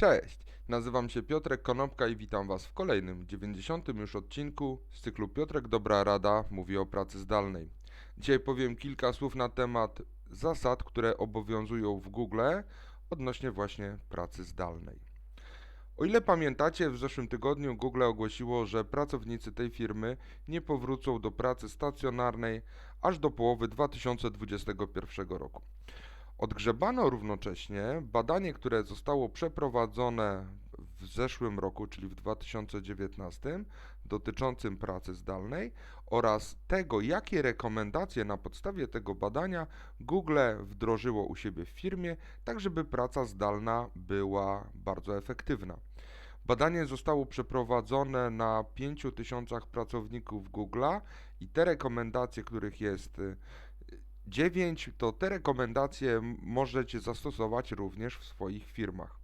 Cześć, nazywam się Piotrek Konopka i witam Was w kolejnym, 90. już odcinku z cyklu Piotrek Dobra Rada mówi o pracy zdalnej. Dzisiaj powiem kilka słów na temat zasad, które obowiązują w Google odnośnie właśnie pracy zdalnej. O ile pamiętacie, w zeszłym tygodniu Google ogłosiło, że pracownicy tej firmy nie powrócą do pracy stacjonarnej aż do połowy 2021 roku. Odgrzebano równocześnie badanie, które zostało przeprowadzone w zeszłym roku, czyli w 2019, dotyczącym pracy zdalnej oraz tego, jakie rekomendacje na podstawie tego badania Google wdrożyło u siebie w firmie, tak żeby praca zdalna była bardzo efektywna. Badanie zostało przeprowadzone na 5000 pracowników Google'a i te rekomendacje, których jest 9 to te rekomendacje możecie zastosować również w swoich firmach.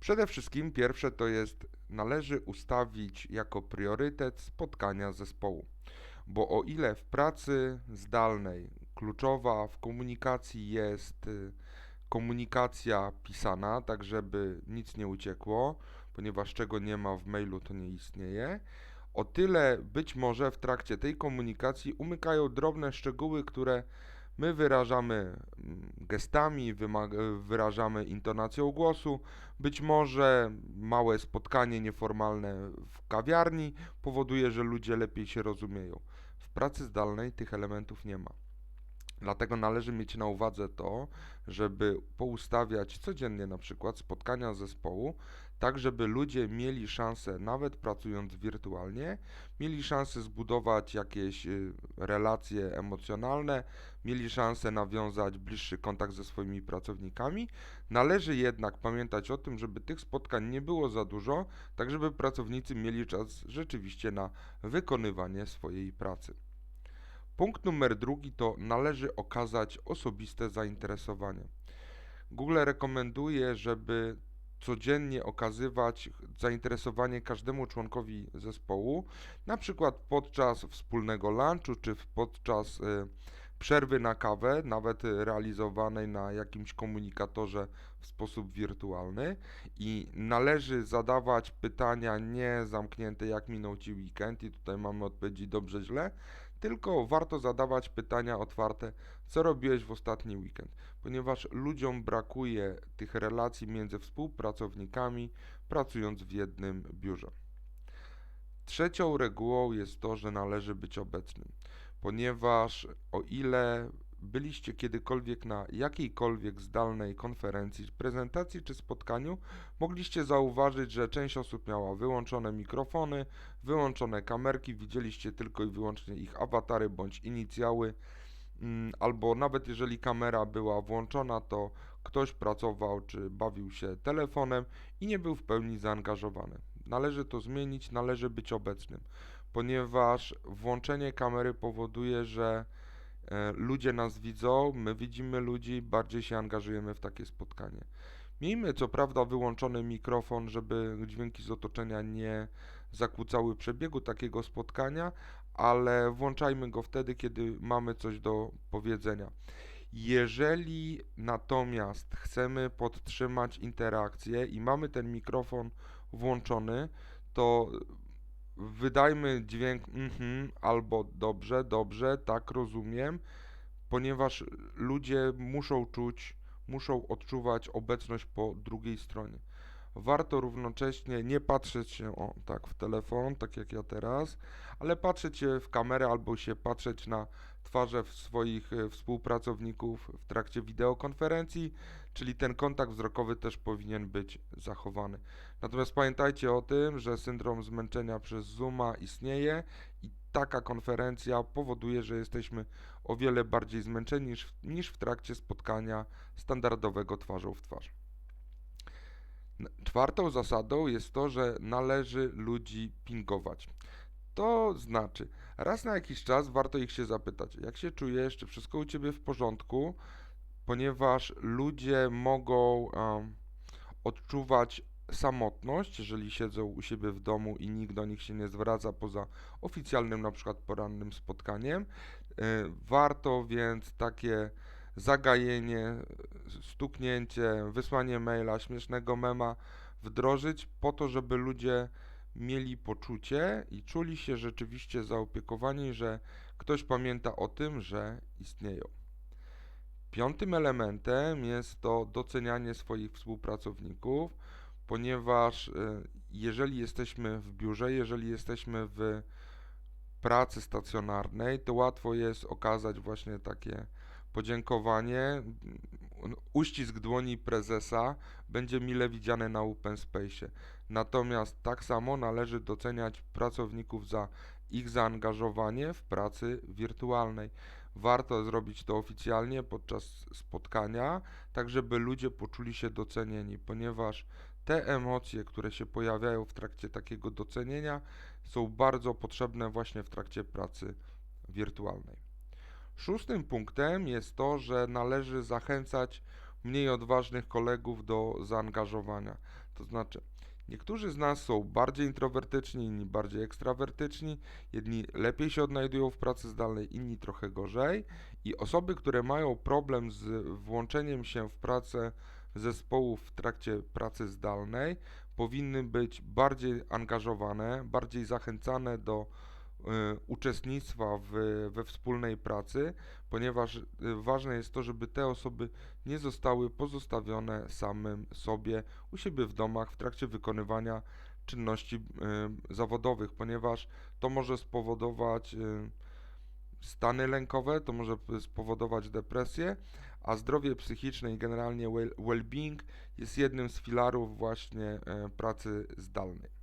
Przede wszystkim pierwsze to jest należy ustawić jako priorytet spotkania zespołu, bo o ile w pracy zdalnej kluczowa w komunikacji jest y, komunikacja pisana, tak żeby nic nie uciekło, ponieważ czego nie ma w mailu to nie istnieje, o tyle być może w trakcie tej komunikacji umykają drobne szczegóły, które my wyrażamy mm, gestami, wyrażamy intonacją głosu. Być może małe spotkanie nieformalne w kawiarni powoduje, że ludzie lepiej się rozumieją. W pracy zdalnej tych elementów nie ma. Dlatego należy mieć na uwadze to, żeby poustawiać codziennie na przykład spotkania zespołu, tak żeby ludzie mieli szansę, nawet pracując wirtualnie, mieli szansę zbudować jakieś y, relacje emocjonalne, mieli szansę nawiązać bliższy kontakt ze swoimi pracownikami. Należy jednak pamiętać o tym, żeby tych spotkań nie było za dużo, tak żeby pracownicy mieli czas rzeczywiście na wykonywanie swojej pracy. Punkt numer drugi to należy okazać osobiste zainteresowanie. Google rekomenduje, żeby codziennie okazywać zainteresowanie każdemu członkowi zespołu, na przykład podczas wspólnego lunchu czy podczas y, przerwy na kawę, nawet realizowanej na jakimś komunikatorze w sposób wirtualny i należy zadawać pytania nie zamknięte jak minął Ci weekend i tutaj mamy odpowiedzi dobrze, źle, tylko warto zadawać pytania otwarte, co robiłeś w ostatni weekend, ponieważ ludziom brakuje tych relacji między współpracownikami, pracując w jednym biurze. Trzecią regułą jest to, że należy być obecnym, ponieważ o ile byliście kiedykolwiek na jakiejkolwiek zdalnej konferencji, prezentacji czy spotkaniu, mogliście zauważyć, że część osób miała wyłączone mikrofony, wyłączone kamerki, widzieliście tylko i wyłącznie ich awatary bądź inicjały, mm, albo nawet jeżeli kamera była włączona, to ktoś pracował czy bawił się telefonem i nie był w pełni zaangażowany. Należy to zmienić, należy być obecnym, ponieważ włączenie kamery powoduje, że ludzie nas widzą, my widzimy ludzi, bardziej się angażujemy w takie spotkanie. Miejmy co prawda wyłączony mikrofon, żeby dźwięki z otoczenia nie zakłócały przebiegu takiego spotkania, ale włączajmy go wtedy, kiedy mamy coś do powiedzenia. Jeżeli natomiast chcemy podtrzymać interakcję i mamy ten mikrofon włączony, to wydajmy dźwięk mhm albo dobrze, dobrze, tak rozumiem, ponieważ ludzie muszą czuć, muszą odczuwać obecność po drugiej stronie. Warto równocześnie nie patrzeć się o, tak w telefon, tak jak ja teraz, ale patrzeć się w kamerę albo się patrzeć na twarze swoich e, współpracowników w trakcie wideokonferencji, czyli ten kontakt wzrokowy też powinien być zachowany. Natomiast pamiętajcie o tym, że syndrom zmęczenia przez Zooma istnieje i taka konferencja powoduje, że jesteśmy o wiele bardziej zmęczeni niż, niż w trakcie spotkania standardowego twarzą w twarz. Czwartą zasadą jest to, że należy ludzi pingować. To znaczy, raz na jakiś czas warto ich się zapytać, jak się czujesz, czy wszystko u Ciebie w porządku, ponieważ ludzie mogą um, odczuwać samotność, jeżeli siedzą u siebie w domu i nikt do nich się nie zwraca poza oficjalnym na przykład porannym spotkaniem. Y, warto więc takie zagajenie, stuknięcie, wysłanie maila, śmiesznego mema wdrożyć po to, żeby ludzie mieli poczucie i czuli się rzeczywiście zaopiekowani, że ktoś pamięta o tym, że istnieją. Piątym elementem jest to docenianie swoich współpracowników, ponieważ y, jeżeli jesteśmy w biurze, jeżeli jesteśmy w pracy stacjonarnej, to łatwo jest okazać właśnie takie podziękowanie. Uścisk dłoni prezesa będzie mile widziany na Open Space. Natomiast tak samo należy doceniać pracowników za ich zaangażowanie w pracy wirtualnej. Warto zrobić to oficjalnie podczas spotkania, tak żeby ludzie poczuli się docenieni, ponieważ te emocje, które się pojawiają w trakcie takiego docenienia, są bardzo potrzebne właśnie w trakcie pracy wirtualnej. Szóstym punktem jest to, że należy zachęcać mniej odważnych kolegów do zaangażowania. To znaczy, niektórzy z nas są bardziej introwertyczni, inni bardziej ekstrawertyczni, jedni lepiej się odnajdują w pracy zdalnej, inni trochę gorzej. I osoby, które mają problem z włączeniem się w pracę zespołów w trakcie pracy zdalnej, powinny być bardziej angażowane, bardziej zachęcane do uczestnictwa w, we wspólnej pracy, ponieważ y, ważne jest to, żeby te osoby nie zostały pozostawione samym sobie u siebie w domach w trakcie wykonywania czynności y, zawodowych, ponieważ to może spowodować y, stany lękowe, to może spowodować depresję, a zdrowie psychiczne i generalnie well- well-being jest jednym z filarów właśnie pracy zdalnej.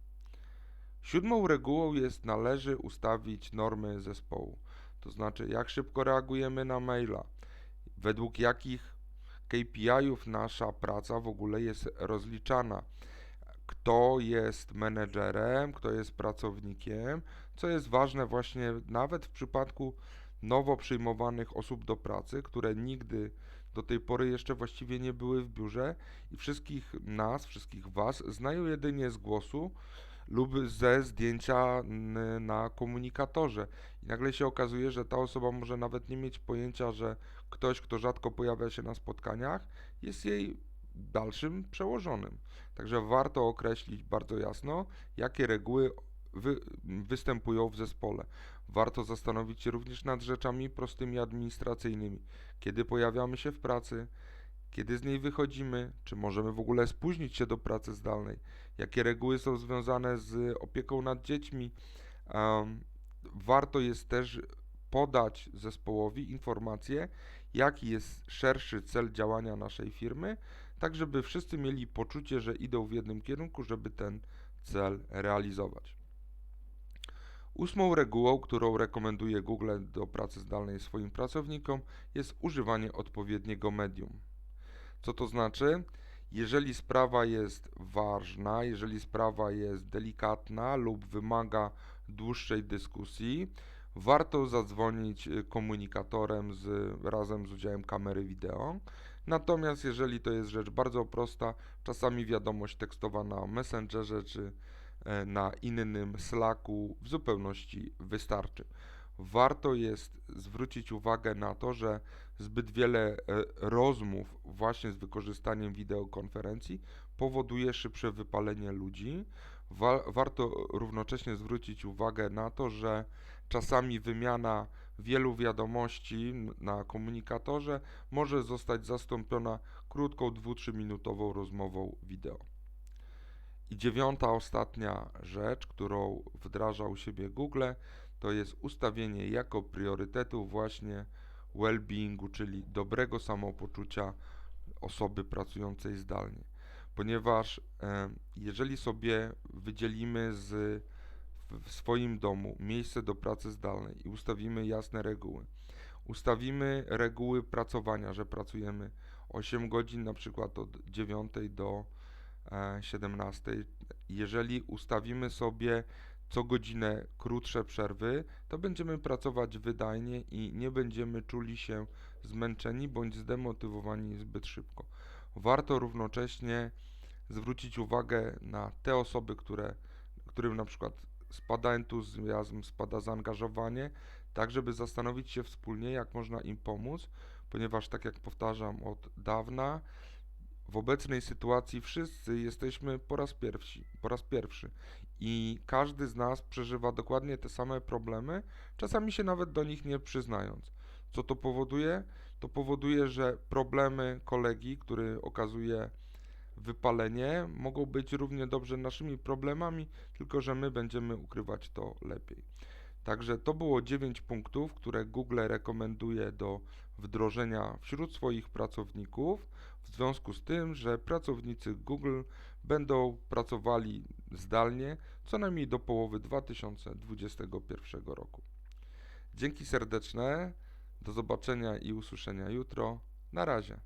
Siódmą regułą jest należy ustawić normy zespołu. To znaczy, jak szybko reagujemy na maila, według jakich KPI-ów nasza praca w ogóle jest rozliczana, kto jest menedżerem, kto jest pracownikiem, co jest ważne właśnie nawet w przypadku nowo przyjmowanych osób do pracy, które nigdy do tej pory jeszcze właściwie nie były w biurze i wszystkich nas, wszystkich Was znają jedynie z głosu lub ze zdjęcia na komunikatorze. I nagle się okazuje, że ta osoba może nawet nie mieć pojęcia, że ktoś, kto rzadko pojawia się na spotkaniach, jest jej dalszym przełożonym. Także warto określić bardzo jasno, jakie reguły wy, występują w zespole. Warto zastanowić się również nad rzeczami prostymi administracyjnymi. Kiedy pojawiamy się w pracy, kiedy z niej wychodzimy, czy możemy w ogóle spóźnić się do pracy zdalnej, jakie reguły są związane z opieką nad dziećmi. Warto jest też podać zespołowi informację, jaki jest szerszy cel działania naszej firmy, tak żeby wszyscy mieli poczucie, że idą w jednym kierunku, żeby ten cel realizować. Ósmą regułą, którą rekomenduje Google do pracy zdalnej swoim pracownikom, jest używanie odpowiedniego medium. Co to znaczy? Jeżeli sprawa jest ważna, jeżeli sprawa jest delikatna lub wymaga dłuższej dyskusji, warto zadzwonić y, komunikatorem z, razem z udziałem kamery wideo. Natomiast jeżeli to jest rzecz bardzo prosta, czasami wiadomość tekstowa na Messengerze czy e, na innym Slacku w zupełności wystarczy. Warto jest zwrócić uwagę na to, że zbyt wiele e, rozmów właśnie z wykorzystaniem wideokonferencji powoduje szybsze wypalenie ludzi. Wa warto równocześnie zwrócić uwagę na to, że czasami wymiana wielu wiadomości na komunikatorze może zostać zastąpiona krótką 2-3 minutową rozmową wideo. I dziewiąta, ostatnia rzecz, którą wdraża u siebie Google, to jest ustawienie jako priorytetu właśnie well-beingu, czyli dobrego samopoczucia osoby pracującej zdalnie. Ponieważ e, jeżeli sobie wydzielimy z, w, swoim domu miejsce do pracy zdalnej i ustawimy jasne reguły, ustawimy reguły pracowania, że pracujemy 8 godzin na przykład od 9 do e, 17. Jeżeli ustawimy sobie co godzinę krótsze przerwy, to będziemy pracować wydajnie i nie będziemy czuli się zmęczeni bądź zdemotywowani zbyt szybko. Warto równocześnie zwrócić uwagę na te osoby, które, którym na przykład spada entuzjazm, spada zaangażowanie, tak żeby zastanowić się wspólnie, jak można im pomóc, ponieważ tak jak powtarzam od dawna, w obecnej sytuacji wszyscy jesteśmy po raz pierwszy, po raz pierwszy i każdy z nas przeżywa dokładnie te same problemy, czasami się nawet do nich nie przyznając. Co to powoduje? To powoduje, że problemy kolegi, który okazuje wypalenie, mogą być równie dobrze naszymi problemami, tylko że my będziemy ukrywać to lepiej. Także to było 9 punktów, które Google rekomenduje do wdrożenia wśród swoich pracowników, w związku z tym, że pracownicy Google będą pracowali zdalnie co najmniej do połowy 2021 roku. Dzięki serdeczne, do zobaczenia i usłyszenia jutro. Na razie.